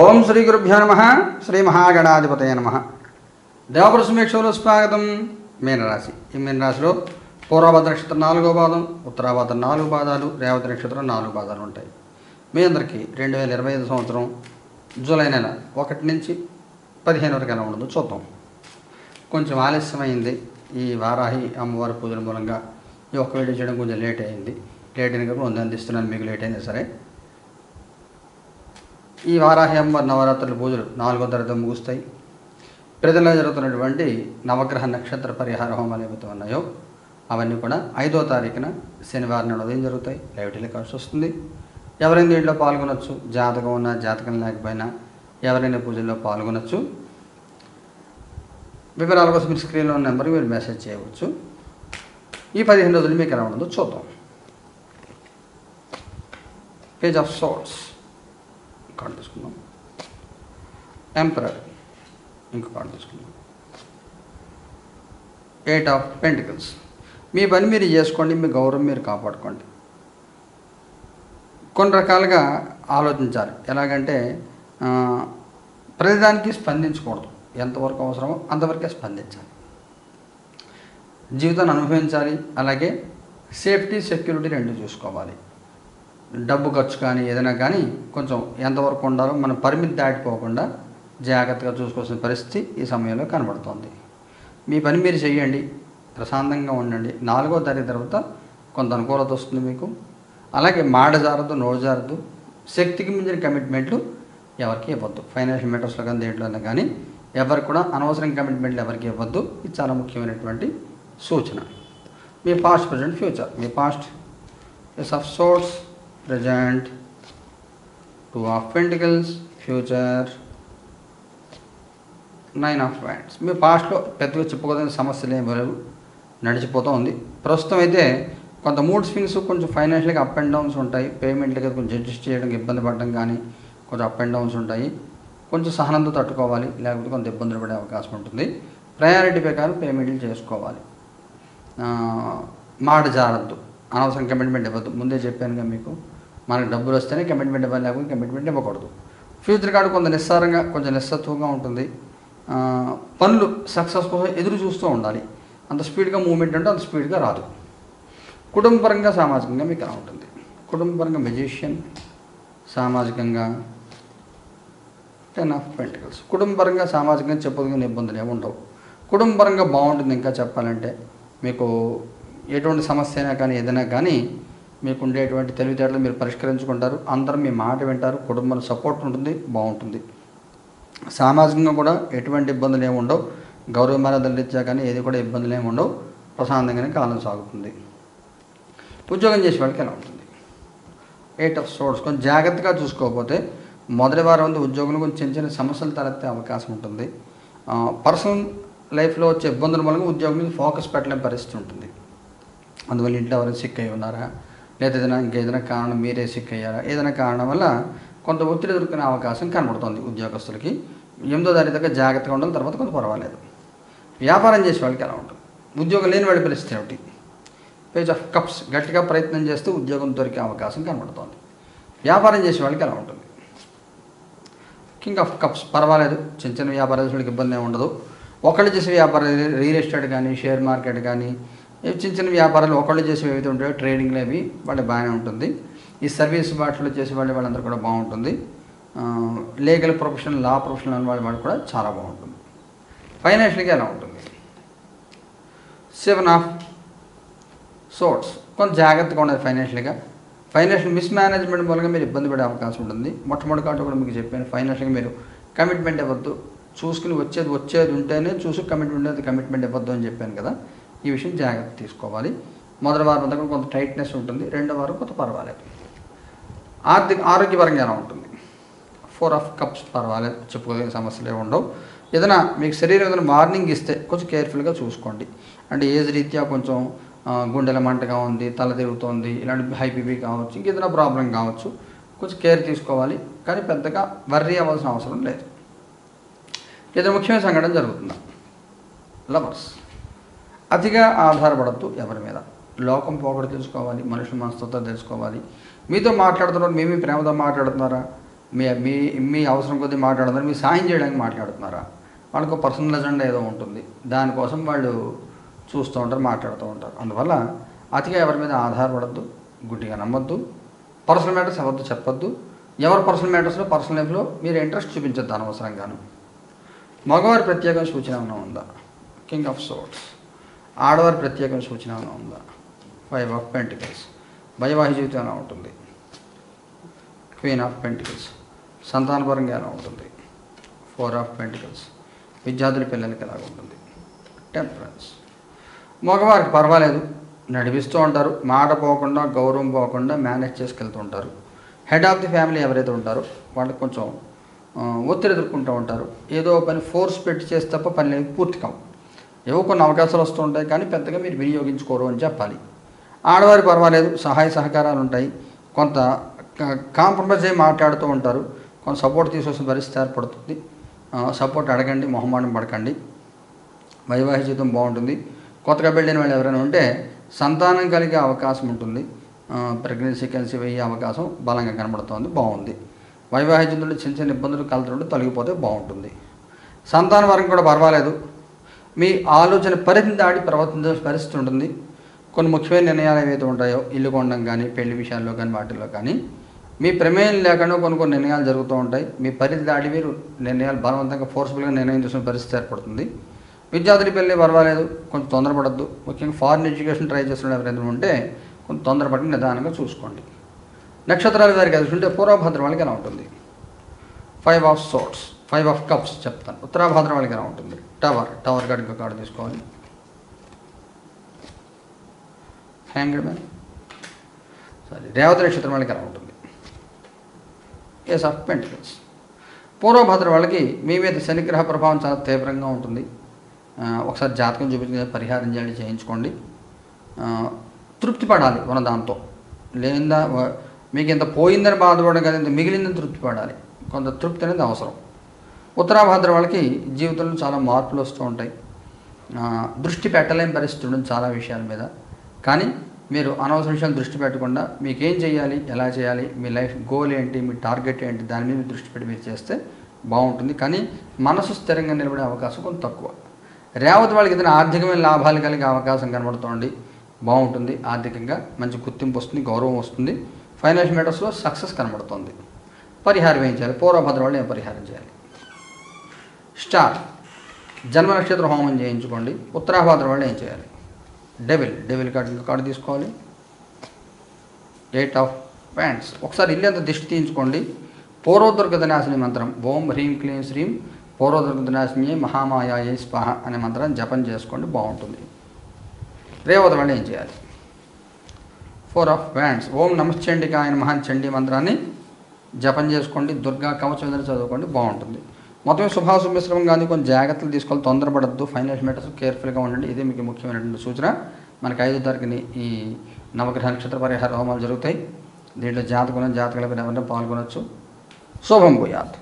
ఓం శ్రీ గురుభ్యో నమ శ్రీ మహాగణాధిపతయ నమ. దేవపుర సమీక్షలో స్వాగతం. మీనరాశి. ఈ మీనరాశిలో పూర్వభద్ర నక్షత్రం నాలుగో పాదం ఉత్తరాభద్ర నాలుగు పాదాలు రేవతి నక్షత్రం నాలుగు పాదాలు ఉంటాయి. మీ అందరికీ రెండు వేల ఇరవై ఐదు సంవత్సరం జూలై నెల ఒకటి నుంచి పదిహేను వరకు ఎలా ఉండదు చూద్దాం. కొంచెం ఆలస్యమైంది. ఈ వారాహి అమ్మవారి పూజల మూలంగా ఈ ఒక్క వీడియో చేయడం కొంచెం లేట్ అయింది. లేట్ అయిన కూడా అందిస్తున్నాను మీకు లేట్ అయినా సరే. ఈ వారాహి అమ్మవారి నవరాత్రుల పూజలు నాలుగో తరగతి ముగుస్తాయి. ప్రజల్లో జరుగుతున్నటువంటి నవగ్రహ నక్షత్ర పరిహార హోమాలు ఏవైతే ఉన్నాయో అవన్నీ కూడా ఐదో తారీఖున శనివారం నాడు ఉదయం జరుగుతాయి. లైవ్ టెలికాస్ట్ వస్తుంది. ఎవరైనా దీంట్లో పాల్గొనొచ్చు. జాతకం ఉన్నా జాతకం లేకపోయినా ఎవరైనా పూజల్లో పాల్గొనొచ్చు. వివరాల కోసం మీరు స్క్రీన్లో ఉన్న నెంబర్కి మీరు మెసేజ్ చేయవచ్చు. ఈ పదిహేను రోజులు మీకు ఎలా ఉండదో చూద్దాం. పేజ్ ఆఫ్ సోర్స్ కార్డు తీసుకుందాం. ఎంపరర్ ఇంకో కార్డు తీసుకుందాం. ఎయిట్ ఆఫ్ పెంటికల్స్ మీ పని మీరు చేసుకోండి మీ గౌరవం మీరు కాపాడుకోండి. కొన్ని రకాలుగా ఆలోచించాలి. ఎలాగంటే ప్రతిదానికి స్పందించకూడదు. ఎంతవరకు అవసరమో అంతవరకే స్పందించాలి. జీవితాన్ని అనుభవించాలి. అలాగే సేఫ్టీ సెక్యూరిటీ రెండు చూసుకోవాలి. డబ్బు ఖర్చు కానీ ఏదైనా కానీ కొంచెం ఎంతవరకు ఉండాలో మనం పరిమితి దాటిపోకుండా జాగ్రత్తగా చూసుకోవాల్సిన పరిస్థితి ఈ సమయంలో కనబడుతోంది. మీ పని మీరు చేయండి ప్రశాంతంగా ఉండండి. నాలుగో తారీఖు తర్వాత కొంత అనుకూలత వస్తుంది మీకు. అలాగే మాట జారదు నోటు జారదు శక్తికి మించిన కమిట్మెంట్లు ఎవరికి ఇవ్వద్దు. ఫైనాన్షియల్ మ్యాటర్స్లో కానీ దేంట్లోనే కానీ ఎవరికి కూడా అనవసరం కమిట్మెంట్లు ఎవరికి ఇవ్వద్దు. ఇది చాలా ముఖ్యమైనటువంటి సూచన. మీ past present future. Me past is of swords. Present two of pentacles future nine of pants మీ పాస్ట్లో పెద్దగా చెప్పుకోదని సమస్యలు ఏమి లేవు. నడిచిపోతూ ఉంది. ప్రస్తుతం అయితే కొంత మూడ్ స్వింగ్స్ కొంచెం ఫైనాన్షియల్గా అప్ అండ్ డౌన్స్ ఉంటాయి. పేమెంట్లకి కొంచెం అడ్జస్ట్ చేయడానికి ఇబ్బంది పడడం కానీ కొంచెం అప్ అండ్ డౌన్స్ ఉంటాయి. కొంచెం సహనంతో తట్టుకోవాలి. లేకపోతే కొంత ఇబ్బందులు పడే అవకాశం ఉంటుంది. ప్రయారిటీ ప్రకారం పేమెంట్లు చేసుకోవాలి. మాట జారద్దు. అనవసరం కమిట్మెంట్ ఇవ్వద్దు. ముందే చెప్పానుగా మీకు. మనకు డబ్బులు వస్తేనే కమిట్మెంట్ ఇవ్వాలి లేకపోతే కమిట్మెంట్ ఇవ్వకూడదు. ఫ్యూచర్ కార్డు కొంత నిస్సారంగా కొంచెం నిస్సత్వంగా ఉంటుంది. పనులు సక్సెస్ కోసం ఎదురు చూస్తూ ఉండాలి. అంత స్పీడ్గా మూమెంట్ అంటే అంత స్పీడ్గా రాదు. కుటుంబపరంగా సామాజికంగా మీకు ఎలా ఉంటుంది. కుటుంబపరంగా మెజిషియన్ సామాజికంగా టెన్ ఆఫ్ పెంటికల్స్ కుటుంబపరంగా సామాజికంగా చెప్పదగిన ఇబ్బందులు ఏమి ఉండవు. కుటుంబపరంగా బాగుంటుంది ఇంకా చెప్పాలంటే మీకు ఎటువంటి సమస్య అయినా కానీ ఏదైనా కానీ మీకు ఉండేటువంటి తెలివితేటలు మీరు పరిష్కరించుకుంటారు. అందరూ మీ మాట వింటారు. కుటుంబం సపోర్ట్ ఉంటుంది. బాగుంటుంది. సామాజికంగా కూడా ఎటువంటి ఇబ్బందులు ఏమి ఉండవు. గౌరవ మర్యాదలు ఇచ్చా కానీ ఏది కూడా ఇబ్బందులు ఏమి ఉండవు. ప్రశాంతంగానే కాలం సాగుతుంది. ఉద్యోగం చేసే వాళ్ళకి ఎలా ఉంటుంది? ఎయిట్ ఆఫ్ సోర్స్ కొంచెం జాగ్రత్తగా చూసుకోకపోతే మొదటి వారం ఉంది ఉద్యోగంలో కొంచెం చిన్న చిన్న సమస్యలు తలెత్తే అవకాశం ఉంటుంది. పర్సనల్ లైఫ్లో వచ్చే ఇబ్బందుల మూలంగా ఉద్యోగం మీద ఫోకస్ పెట్టలేని పరిస్థితి ఉంటుంది. అందువల్ల ఇంట్లో ఎవరైనా సిక్ అయి ఉన్నారా? లేదా ఏదైనా ఇంకేదైనా కారణం మీరే సిక్ అయ్యారా ఏదైనా కారణం వల్ల కొంత ఒత్తిడి దొరికిన అవకాశం కనబడుతుంది ఉద్యోగస్తులకి. ఎనిమిదో తారీఖు దగ్గర జాగ్రత్తగా ఉండాలి తర్వాత కొంత పర్వాలేదు. వ్యాపారం చేసే వాళ్ళకి ఎలా ఉంటుంది? ఉద్యోగం లేని వాడి పరిస్థితి ఏమిటి? పేజ్ ఆఫ్ కప్స్ గట్టిగా ప్రయత్నం చేస్తూ ఉద్యోగం దొరికే అవకాశం కనబడుతోంది. వ్యాపారం చేసే వాళ్ళకి ఎలా ఉంటుంది? కింగ్ ఆఫ్ కప్స్ పర్వాలేదు. చిన్న చిన్న వ్యాపారస్తులకు ఇబ్బంది ఏమి ఉండదు. ఒకళ్ళు చేసే వ్యాపారాలు రియల్ ఎస్టేట్ కానీ షేర్ మార్కెట్ కానీ చిన్న చిన్న వ్యాపారాలు ఒకళ్ళు చేసేవి ఏవైతే ఉంటాయో ట్రేడింగ్లు అవి వాళ్ళు బాగానే ఉంటుంది. ఈ సర్వీస్ వాటిలో చేసే వాళ్ళు వాళ్ళందరూ కూడా బాగుంటుంది. లీగల్ ప్రొఫెషనల్ లా ప్రొఫెషనల్ వాళ్ళ వాళ్ళు కూడా చాలా బాగుంటుంది. ఫైనాన్షియల్గా ఎలా ఉంటుంది? సెవెన్ ఆఫ్ సోర్ట్స్ కొంచెం జాగ్రత్తగా ఉండదు ఫైనాన్షియల్గా. ఫైనాన్షియల్ మిస్మేనేజ్మెంట్ మూలంగా మీరు ఇబ్బంది పడే అవకాశం ఉంటుంది. మొట్టమొదటి కాబట్టి కూడా మీకు చెప్పాను ఫైనాన్షియల్గా మీరు కమిట్మెంట్ ఇవ్వద్దు. చూసుకుని వచ్చేది వచ్చేది ఉంటేనే చూసి కమిట్మెంట్ ఉండేది కమిట్మెంట్ ఇవ్వద్దు అని చెప్పాను కదా. ఈ విషయం జాగ్రత్త తీసుకోవాలి. మొదటి వారం అంతా కొంత టైట్నెస్ ఉంటుంది. రెండో వారం కొంత పర్వాలేదు. ఆర్థిక ఆరోగ్యపరంగా ఎలా ఉంటుంది. ఫోర్ ఆఫ్ కప్స్ పర్వాలేదు. చెప్పుకోదగిన సమస్యలు ఏమి ఉండవు. ఏదైనా మీకు శరీరం ఏదైనా వార్నింగ్ ఇస్తే కొంచెం కేర్ఫుల్గా చూసుకోండి. అంటే ఏజ్ రీత్యా కొంచెం గుండెల మంటగా ఉంది తల తిరుగుతోంది ఇలాంటి హై బీపీ కావచ్చు ఇంకేదైనా ప్రాబ్లం కావచ్చు కొంచెం కేర్ తీసుకోవాలి. కానీ పెద్దగా వర్రీ అవ్వాల్సిన అవసరం లేదు. ఏదైనా ముఖ్యమైన సంఘటన జరుగుతుందా? లవర్స్ అతిగా ఆధారపడద్దు ఎవరి మీద. లోకం పోకడ తెలుసుకోవాలి మనుషుల మనస్తత్వం తెలుసుకోవాలి. మీతో మాట్లాడుతున్నారు మేమీ ప్రేమతో మాట్లాడుతున్నారా? మీ మీ మీ అవసరం కొద్దీ మాట్లాడుతున్నారు మీ సాయం చేయడానికి మాట్లాడుతున్నారా? వాళ్ళకు పర్సనల్ ఎజెండా ఏదో ఉంటుంది. దానికోసం వాళ్ళు చూస్తూ ఉంటారు మాట్లాడుతూ ఉంటారు. అందువల్ల అతిగా ఎవరి మీద ఆధారపడద్దు గుడ్డిగా నమ్మొద్దు. పర్సనల్ మ్యాటర్స్ ఎవరితో చెప్పొద్దు. ఎవరి పర్సనల్ మ్యాటర్స్లో పర్సనల్ లైఫ్లో మీరు ఇంట్రెస్ట్ చూపించొద్దు అనవసరంగాను. మగవారి ప్రత్యేకంగా సూచన ఏమైనా ఉందా? King of swords. ఆడవారి ప్రత్యేకమైన సూచన ఏమైనా ఉందా? ఫైవ్ ఆఫ్ పెంటికల్స్ వైవాహిక జీవితం ఎలా ఉంటుంది? క్వీన్ ఆఫ్ పెంటికల్స్ సంతానపరంగా ఎలా ఉంటుంది? ఫోర్ ఆఫ్ పెంటికల్స్ విద్యార్థుల పిల్లలకి ఎలా ఉంటుంది? టెంపరెన్స్ మగవారికి పర్వాలేదు. నడిపిస్తూ ఉంటారు. మాట పోకుండా గౌరవం పోకుండా మేనేజ్ చేసుకెళ్తూ ఉంటారు. హెడ్ ఆఫ్ ది ఫ్యామిలీ ఎవరైతే ఉంటారో వాళ్ళకి కొంచెం ఒత్తిడి ఎదుర్కొంటూ ఉంటారు. ఏదో పని ఫోర్స్ పెట్టి చేస్తే తప్ప పని పూర్తి కావు. ఏవో కొన్ని అవకాశాలు వస్తూ ఉంటాయి కానీ పెద్దగా మీరు వినియోగించుకోరు అని చెప్పాలి. ఆడవారికి పర్వాలేదు సహాయ సహకారాలు ఉంటాయి. కొంత కాంప్రమైజ్ అయ్యి మాట్లాడుతూ ఉంటారు. కొంత సపోర్ట్ తీసుకొచ్చిన పరిస్థితి ఏర్పడుతుంది. సపోర్ట్ అడగండి మొహమాటం పడకండి. వైవాహిక జీవితం బాగుంటుంది. కొత్తగా పెళ్ళిన వాళ్ళు ఎవరైనా ఉంటే సంతానం కలిగే అవకాశం ఉంటుంది. ప్రెగ్నెన్సీ కలిసి వెయ్యే అవకాశం బలంగా కనబడుతోంది బాగుంది. వైవాహిక జీవితంలో చిన్న చిన్న ఇబ్బందులు కలుతుంటే తొలగిపోతే బాగుంటుంది. సంతాన వరకు కూడా పర్వాలేదు. మీ ఆలోచన పరిధిని దాటి ప్రవర్తించే పరిస్థితి ఉంటుంది. కొన్ని ముఖ్యమైన నిర్ణయాలు ఏవైతే ఉంటాయో ఇల్లు కొనడం కానీ పెళ్ళి విషయాల్లో కానీ వాటిల్లో కానీ మీ ప్రమేయం లేకుండా కొన్ని కొన్ని నిర్ణయాలు జరుగుతూ ఉంటాయి. మీ పరిధి దాటి మీరు నిర్ణయాలు బలవంతంగా ఫోర్స్ఫుల్గా నిర్ణయం తీసుకునే పరిస్థితి ఏర్పడుతుంది. విద్యార్థులు పెళ్ళి పర్వాలేదు కొంచెం తొందరపడద్దు. ముఖ్యంగా ఫారిన్ ఎడ్యుకేషన్ ట్రై చేస్తున్న ఎవరైనా ఉంటే కొంచెం తొందరపడి నిదానంగా చూసుకోండి. నక్షత్రాల వారికి అది ఉంటే పూర్వభద్రం వాళ్ళకి ఎలా ఉంటుంది? Five of swords five of cups చెప్తాను. ఉత్తరాభాద్రం వాళ్ళకి ఎలా ఉంటుంది? టవర్ టవర్ కార్డు ఇంకో కార్డు తీసుకోవాలి. Hanged man. సారీ రేవత నక్షత్రం వాళ్ళకి ఎలా ఉంటుంది? ఎస్ ఆఫ్ పెంటికల్స్ పూర్వభద్ర వాళ్ళకి మీ మీద శనిగ్రహ ప్రభావం చాలా తీవ్రంగా ఉంటుంది. ఒకసారి జాతకం చూపించిన పరిహారం చేయాలి చేయించుకోండి. తృప్తి పడాలి ఉన్న దాంతో. లేదా మీకు ఇంత పోయిందని బాధపడడం కదా ఇంత మిగిలిందని తృప్తి పడాలి. కొంత తృప్తి అనేది అవసరం. ఉత్తరాభాద్ర వాళ్ళకి జీవితంలో చాలా మార్పులు వస్తూ ఉంటాయి. దృష్టి పెట్టలేని పరిస్థితి ఉంటుంది చాలా విషయాల మీద. కానీ మీరు అనవసర విషయాలు దృష్టి పెట్టకుండా మీకు ఏం చేయాలి ఎలా చేయాలి మీ లైఫ్ గోల్ ఏంటి మీ టార్గెట్ ఏంటి దాని మీద దృష్టి పెట్టి మీరు చేస్తే బాగుంటుంది. కానీ మనసు స్థిరంగా నిలబడే అవకాశం కొంత తక్కువ. రేవతి వాళ్ళకి ఏదైనా ఆర్థికమైన లాభాలు కలిగే అవకాశం కనబడుతోంది బాగుంటుంది. ఆర్థికంగా మంచి గుర్తింపు వస్తుంది గౌరవం వస్తుంది. ఫైనాన్షియల్ మ్యాటర్స్లో సక్సెస్ కనబడుతుంది. పరిహారం ఏం చేయాలి? పూర్వభద్ర వాళ్ళు ఏం పరిహారం చేయాలి? స్టార్ జన్మ నక్షత్ర హోమం చేయించుకోండి. ఉత్తరాభద్ర వాళ్ళు ఏం చేయాలి? డెవిల్. డెవిల్ కార్డు కార్డు తీసుకోవాలి. Eight of pants. ఒకసారి ఇల్లు అంత దిష్టి తీయించుకోండి. పూర్వదుర్గ దినాశిని మంత్రం. ఓం హ్రీం క్లీం శ్రీం. పూర్వదుర్గ నాశిని మహామాయాయ స్వాహ అనే మంత్రాన్ని జపం చేసుకోండి బాగుంటుంది. రేవత వాళ్ళు ఏం చేయాలి? ఫోర్ ఆఫ్ వ్యాండ్స్ ఓం నమశ్చండిక ఆయన మహాన్ చండీ మంత్రాన్ని జపం చేసుకోండి. దుర్గా కవచం చదువుకోండి బాగుంటుంది. మొత్తం శుభాశుభ మిశ్రమం కానీ కొన్ని జాగ్రత్తలు తీసుకోవాలి తొందరపడద్దు. ఫైనల్ మ్యాటర్స్ కేర్ఫుల్గా ఉండండి. ఇదే మీకు ముఖ్యమైనటువంటి సూచన. మనకి ఐదో తారీఖుని ఈ నవగ్రహ నక్షత్ర పరిహార హోమాలు జరుగుతాయి. దీంట్లో జాతకులను జాతకులకు ఎవరైనా పాల్గొనవచ్చు శుభం పోయాత్